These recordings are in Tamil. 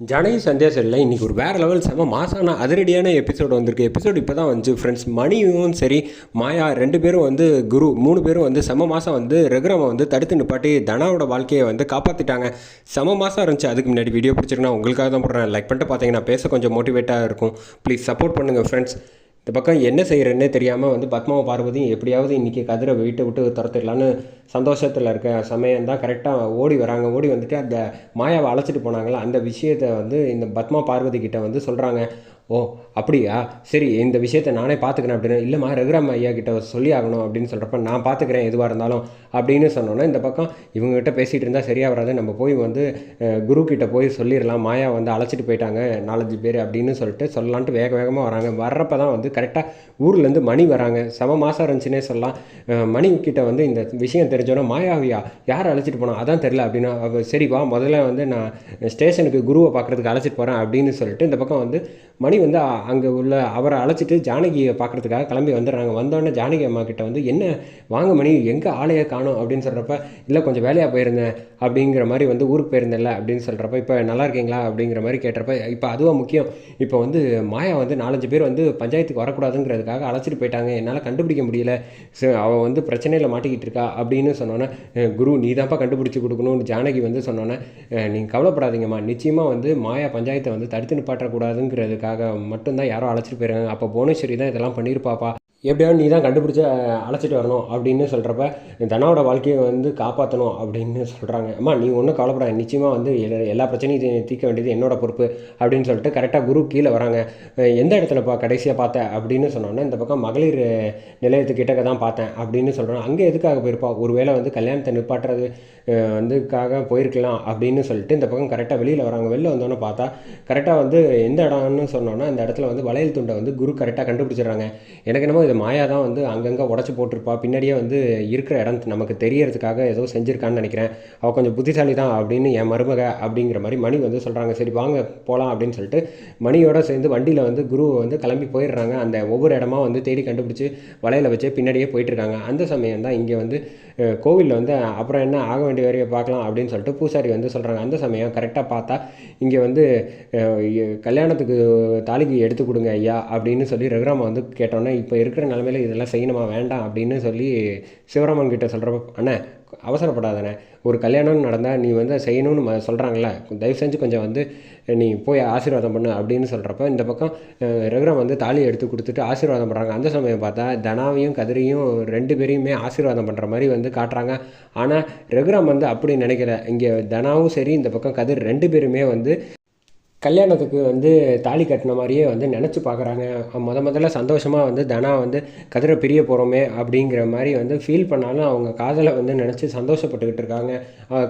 ஜனகி சந்தியாசரில் இன்றைக்கி ஒரு வேறு லெவல் செம மாசான அதிரடியான எபிசோடு வந்திருக்கு. எபிசோடு இப்போ தான் வந்துச்சு ஃப்ரெண்ட்ஸ் மணியும் சரி மாயா ரெண்டு பேரும் வந்து குரு மூணு பேரும் வந்து செம மாதம் வந்து ரெகுரமை வந்து தடுத்து நிப்பாட்டி தனாவோட வாழ்க்கையை வந்து காப்பாற்றிட்டாங்க செம மாதம் இருந்துச்சு. அதுக்கு முன்னாடி வீடியோ பிடிச்சிருக்கா உங்களுக்காக தான் போடுறேன். லைக் பண்ணிட்டு பார்த்தீங்கன்னா பேச கொஞ்சம் மோட்டிவேட்டாக இருக்கும். ப்ளீஸ் சப்போர்ட் பண்ணுங்கள் ஃப்ரெண்ட்ஸ் இந்த பக்கம் என்ன செய்கிறேன்னே தெரியாமல் வந்து பத்மாவும் பார்வதியும் எப்படியாவது இன்றைக்கி கதிரை வீட்டை விட்டு துரத்திடலான்னு சந்தோஷத்தில் இருக்க சமயம் தான் கரெக்டாக ஓடி வராங்க. ஓடி வந்துட்டு அந்த மாயாவை அழைச்சிட்டு போனாங்களா அந்த விஷயத்தை வந்து இந்த பத்மா பார்வதி கிட்ட வந்து சொல்கிறாங்க ஓ அப்படியா? சரி இந்த விஷயத்தை நானே பார்த்துக்கிறேன் அப்படின்னு. இல்லைம்மா ரகுராம் ஐயா கிட்ட சொல்லி ஆகணும் அப்படின்னு சொல்கிறப்ப நான் பார்த்துக்கிறேன் எதுவாக இருந்தாலும் அப்படின்னு சொன்னோன்னா இந்த பக்கம் இவங்ககிட்ட பேசிகிட்டு இருந்தால் சரியாக வராது. நம்ம போய் வந்து குரு கிட்ட போய் சொல்லிடலாம். மாயா வந்து அழைச்சிட்டு போயிட்டாங்க நாலஞ்சு பேர் அப்படின்னு சொல்லிட்டு சொல்லலான்ட்டு வேக வேகமாக வராங்க. வர்றப்ப தான் வந்து கரெக்டாக ஊர்லேருந்து மணி வராங்க. செம மாதம் இருந்துச்சுன்னே சொல்லலாம். மணி கிட்ட வந்து இந்த விஷயம் தெரிஞ்சோன்னா மாயாவியா யார் அழைச்சிட்டு போனோம் அதான் தெரில அப்படின்னா அவ சரி வா முதல்ல வந்து நான் ஸ்டேஷனுக்கு குருவை பார்க்குறதுக்கு அழைச்சிட்டு போகிறேன் அப்படின்னு சொல்லிட்டு இந்த பக்கம் வந்து மணி வந்து அங்கே உள்ள அவரை அழைச்சிட்டு ஜானகியை பார்க்குறதுக்காக கிளம்பி வந்துடுறாங்க. வந்தோடனே ஜானகி அம்மா கிட்ட வந்து என்ன வாங்க மணி எங்கே ஆலையை காணும் அப்படின்னு சொல்கிறப்ப இல்லை கொஞ்சம் வேலையாக போயிருந்தேன் அப்படிங்கிற மாதிரி வந்து ஊருக்கு போயிருந்தேன்ல அப்படின்னு சொல்கிறப்ப இப்போ நல்லா இருக்கீங்களா? அப்படிங்கிற மாதிரி கேட்டப்ப இப்போ அதுவும் முக்கியம். இப்போ வந்து மாயா வந்து நாலஞ்சு பேர் வந்து பஞ்சாயத்துக்கு வரக்கூடாதுங்கிறதுக்காக அழைச்சிட்டு போயிட்டாங்க. என்னால் கண்டுபிடிக்க முடியல. ஸோ அவள் வந்து பிரச்சனையில் மாட்டிக்கிட்டு இருக்கா அப்படின்னு சொன்னோன்னே குரு நீ தான்ப்பா கண்டுபிடிச்சி கொடுக்கணும்னு ஜானகி வந்து சொன்னோன்னே நீங்கள் கவலைப்படாதீங்கம்மா. நிச்சயமாக வந்து மாயா பஞ்சாயத்தை வந்து தடுத்து நிப்பாட்டக்கூடாதுங்கிறதுக்காக மட்டும்தான் யாரோ அழைச்சிட்டு போயிருக்காங்க. அப்போ புவனேஸ்வரி தான் இதெல்லாம் பண்ணியிருப்பாப்பா. எப்படியாவது நீ தான் கண்டுபிடிச்சி அழைச்சிட்டு வரணும் அப்படின்னு சொல்கிறப்ப தனாவோட வாழ்க்கையை வந்து காப்பாற்றணும் அப்படின்னு சொல்கிறாங்க அம்மா நீ ஒன்றும் கவலைப்படாது நிச்சயமாக வந்து எல்லா- எல்லா பிரச்சனையும் தீர்க்க வேண்டியது என்னோட பொறுப்பு அப்படின்னு சொல்லிட்டு கரெக்டாக குரு கீழே வராங்க. எந்த இடத்துலப்பா கடைசியாக பார்த்தேன் அப்படின்னு சொன்னோன்னா இந்த பக்கம் மகளிர் நிலையத்துக்கிட்டக்க தான் பார்த்தேன் அப்படின்னு சொல்கிறோம் அங்கே எதுக்காக போயிருப்பா? ஒருவேளை வந்து கல்யாணத்தை நிப்பாட்டுறது வந்துக்காக போயிருக்கலாம் அப்படின்னு சொல்லிட்டு இந்த பக்கம் கரெக்டாக வெளியில் வராங்க. வெளில வந்தோன்னே பார்த்தா கரெக்டாக வந்து எந்த இடம்னு சொன்னோன்னா இந்த இடத்துல வந்து வளையல் துண்டை வந்து குரு கரெக்டாக கண்டுபிடிச்சிடுறாங்க. எனக்கு என்னமோ அது மாயா தான் வந்து அங்கங்கே உடச்சி போட்டிருப்பா. பின்னாடியே வந்து இருக்கிற இடம் நமக்கு தெரியறதுக்காக ஏதோ செஞ்சுருக்கான்னு நினைக்கிறேன். அவள் கொஞ்சம் புத்திசாலி தான் அப்படின்னு என் மருமக அப்படிங்கிற மாதிரி மணி வந்து சொல்கிறாங்க சரி வாங்க போகலாம் அப்படின்னு சொல்லிட்டு மணியோட சேர்ந்து வண்டியில் வந்து குரு வந்து கிளம்பி போயிடுறாங்க. அந்த ஒவ்வொரு இடமா வந்து தேடி கண்டுபிடிச்சி வலையில் வச்சு பின்னாடியே போயிட்டுருக்காங்க. அந்த சமயம் தான் இங்கே வந்து கோவிலில் வந்து அப்புறம் என்ன ஆக வேண்டிய வரையை பார்க்கலாம் அப்படின்னு சொல்லிட்டு பூசாரி வந்து சொல்கிறாங்க அந்த சமயம் கரெக்டாக பார்த்தா இங்கே வந்து கல்யாணத்துக்கு தாலிக்கு எடுத்து கொடுங்க ஐயா அப்படின்னு சொல்லி ரகுராமா வந்து கேட்டோன்னே இப்போ இருக்கிற நிலமையில இதெல்லாம் செய்யணுமா? வேண்டாம் அப்படின்னு சொல்லி சிவராமன் கிட்ட சொல்கிறப்ப அண்ணே அவசரப்படாதண்ணே. ஒரு கல்யாணம் நடந்தால் நீ வந்து செய்யணும்னு ம- சொல்கிறாங்களே தயவு செஞ்சு கொஞ்சம் வந்து நீ போய் ஆசீர்வாதம் பண்ணு அப்படின்னு சொல்கிறப்ப இந்த பக்கம் அஹ், ரகுராம் வந்து தாலியை எடுத்து கொடுத்துட்டு ஆசீர்வாதம் பண்ணுறாங்க அந்த சமயம் பார்த்தா தனாவையும் கதிரையும் ரெண்டு பேரையுமே ஆசீர்வாதம் பண்ணுற மாதிரி வந்து காட்டுறாங்க. ஆனால் ரகுராம் வந்து அப்படி நினைக்கல. இங்கே தனாவும் சரி இந்த பக்கம் கதிர் ரெண்டு பேருமே வந்து கல்யாணத்துக்கு வந்து தாலி கட்டின மாதிரியே வந்து நினச்சி பார்க்குறாங்க. முத முதல்ல சந்தோஷமாக வந்து தனா வந்து கதிரை பிரிய போகிறோமே அப்படிங்கிற மாதிரி வந்து ஃபீல் பண்ணாலும் அவங்க காதலை வந்து நினச்சி சந்தோஷப்பட்டுக்கிட்டு இருக்காங்க.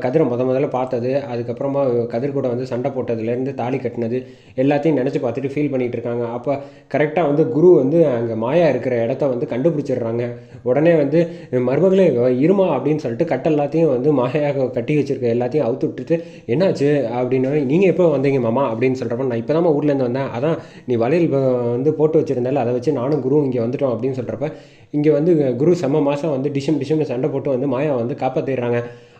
கதிரை முத முதல்ல பார்த்தது அதுக்கப்புறமா கதிர் கூட வந்து சண்டை போட்டதுலேருந்து தாலி கட்டினது எல்லாத்தையும் நினச்சி பார்த்துட்டு ஃபீல் பண்ணிகிட்டு இருக்காங்க. அப்போ கரெக்டாக வந்து குரு வந்து அங்கே மாயா இருக்கிற இடத்த வந்து கண்டுபிடிச்சிடுறாங்க. உடனே வந்து மருமகளே இருமா அப்படின்னு சொல்லிட்டு கட்டை எல்லாத்தையும் வந்து மாயாக கட்டி வச்சிருக்க எல்லாத்தையும் அவுத்து விட்டுட்டு என்னாச்சு? அப்படின்னா நீங்கள் எப்போ வந்தீங்க மாமா அப்படின்னு சொல்கிறப்ப நான் இப்போ தான் ஊர்லேருந்து வந்தேன். அதான் நீ வளையல் வந்து போட்டு வச்சிருந்தால அதை வச்சு நானும் குரு இங்கே வந்துட்டோம் அப்படின்னு சொல்கிறப்ப இங்கே வந்து குரு செம்ம மாதம் வந்து டிஷம் டிஷம்னு சண்டை போட்டு வந்து மாயா வந்து காப்பாற்றிடுறாங்க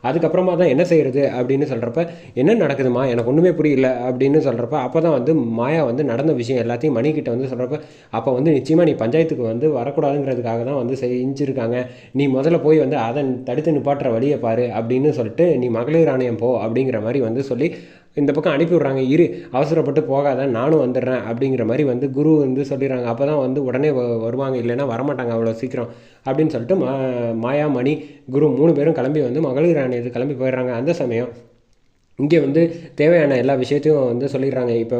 அதுக்கப்புறமா தான் என்ன செய்கிறது அப்படின்னு சொல்கிறப்ப என்ன நடக்குதுமா எனக்கு ஒன்றுமே புரியல அப்படின்னு சொல்கிறப்ப அப்போ தான் வந்து மாயா வந்து நடந்த விஷயம் எல்லாத்தையும் மணிக்கிட்ட வந்து சொல்கிறப்ப அப்போ வந்து நிச்சயமாக நீ பஞ்சாயத்துக்கு வந்து வரக்கூடாதுங்கிறதுக்காக தான் வந்து செஞ்சுருக்காங்க. நீ முதல்ல போய் வந்து அதை தடுத்து நிப்பாட்டுற வழியை பாரு அப்படின்னு சொல்லிட்டு நீ மகளிர் ஆணையம் போ அப்படிங்கிற மாதிரி வந்து சொல்லி இந்த பக்கம் அனுப்பி விட்றாங்க இரு அவசரப்பட்டு போகாத நானும் வந்துடுறேன் அப்படிங்கிற மாதிரி வந்து குரு வந்து சொல்லிடுறாங்க. அப்போ தான் வந்து உடனே வ- வருவாங்க இல்லைன்னா வரமாட்டாங்க அவ்வளோ சீக்கிரம் அப்படின்னு சொல்லிட்டு மா மாயா மணி குரு மூணு பேரும் கிளம்பி வந்து மகளிர் ஆணையத்துக்கு கிளம்பி போயிடுறாங்க. அந்த சமயம் இங்கே வந்து தேவையான எல்லா விஷயத்தையும் வந்து சொல்லிடுறாங்க. இப்போ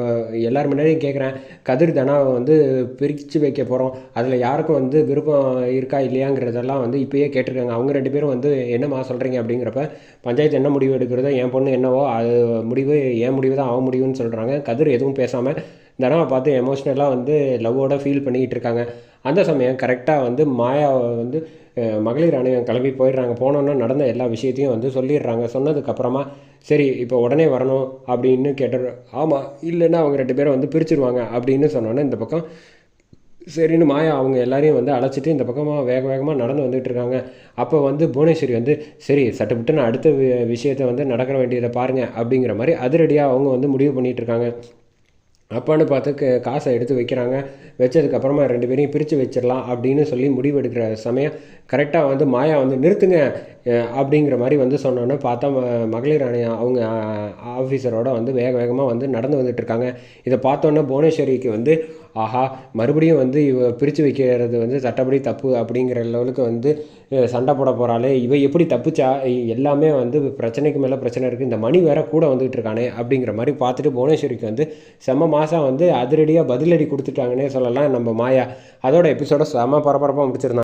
எல்லார் முன்னாடியும் கேட்குறேன். கதிர் தனாவை வந்து பிரித்து வைக்க போகிறோம் அதில் யாருக்கும் வந்து விருப்பம் இருக்கா இல்லையாங்கிறதெல்லாம் வந்து இப்போயே கேட்டிருக்காங்க. அவங்க ரெண்டு பேரும் வந்து என்னம்மா சொல்கிறீங்க அப்படிங்கிறப்ப பஞ்சாயத்து என்ன முடிவு எடுக்கிறதோ என் பொண்ணு என்னவோ அது முடிவு என் முடிவு தான் அவன் முடிவுன்னு சொல்கிறாங்க கதிர் எதுவும் பேசாமல் தனாவை பார்த்து எமோஷ்னலாக வந்து லவ்வோட ஃபீல் பண்ணிக்கிட்டு இருக்காங்க. அந்த சமயம் கரெக்டாக வந்து மாயாவை வந்து மகளிர் ஆணையம் கிளம்பி போயிடுறாங்க. போனோன்னா நடந்த எல்லா விஷயத்தையும் வந்து சொல்லிடுறாங்க. சொன்னதுக்கப்புறமா சரி இப்போ உடனே வரணும் அப்படின்னு கேட்டு ஆமாம் இல்லைன்னா அவங்க ரெண்டு பேரும் வந்து பிரிச்சிருவாங்க அப்படின்னு சொன்னோன்னே இந்த பக்கம் சரின்னு மாயா அவங்க எல்லாரையும் வந்து அழைச்சிட்டு இந்த பக்கமாக வேக வேகமாக நடந்து வந்துட்டு இருக்காங்க. அப்போ வந்து புவனேஸ்வரி வந்து சரி சட்டுப்பட்டு அடுத்த வி- விஷயத்தை வந்து நடக்கிற வேண்டியதை பாருங்கள் அப்படிங்கிற மாதிரி அதிரடியாக அவங்க வந்து முடிவு பண்ணிகிட்டு இருக்காங்க. அப்பான்னு பார்த்து க- காசை எடுத்து வைக்கிறாங்க. வச்சதுக்கப்புறமா ரெண்டு பேரையும் பிரித்து வச்சிடலாம் அப்படின்னு சொல்லி முடிவெடுக்கிற சமயம் கரெக்டாக வந்து மாயா வந்து நிறுத்துங்க அப்படிங்கிற மாதிரி வந்து சொன்னோன்னே பார்த்தா ம- மகளிர் ஆணையம் அவங்க ஆஃபீஸரோட வந்து வேக வேகமாக வந்து நடந்து வந்துட்டுருக்காங்க இதை பார்த்தோன்னே புவனேஸ்வரிக்கு வந்து ஆஹா மறுபடியும் வந்து இவ பிரித்து வைக்கிறது வந்து சட்டப்படி தப்பு அப்படிங்கிற லெவலுக்கு வந்து சண்டை போட போகிறாளே இவ எப்படி தப்புச்சா? இ- எல்லாமே வந்து பிரச்சனைக்கு மேலே பிரச்சனை இருக்குது இந்த மணி வேற கூட வந்துட்டு இருக்கானே அப்படிங்கிற மாதிரி பார்த்துட்டு புவனேஸ்வரிக்கு வந்து செம்ம மாதம் வந்து அதிரடியாக பதிலடி கொடுத்துட்டாங்கன்னே சொல்லலாம். நம்ம மாயா அதோட எபிசோட செம பரபரப்பாக முடிச்சிருந்தாங்க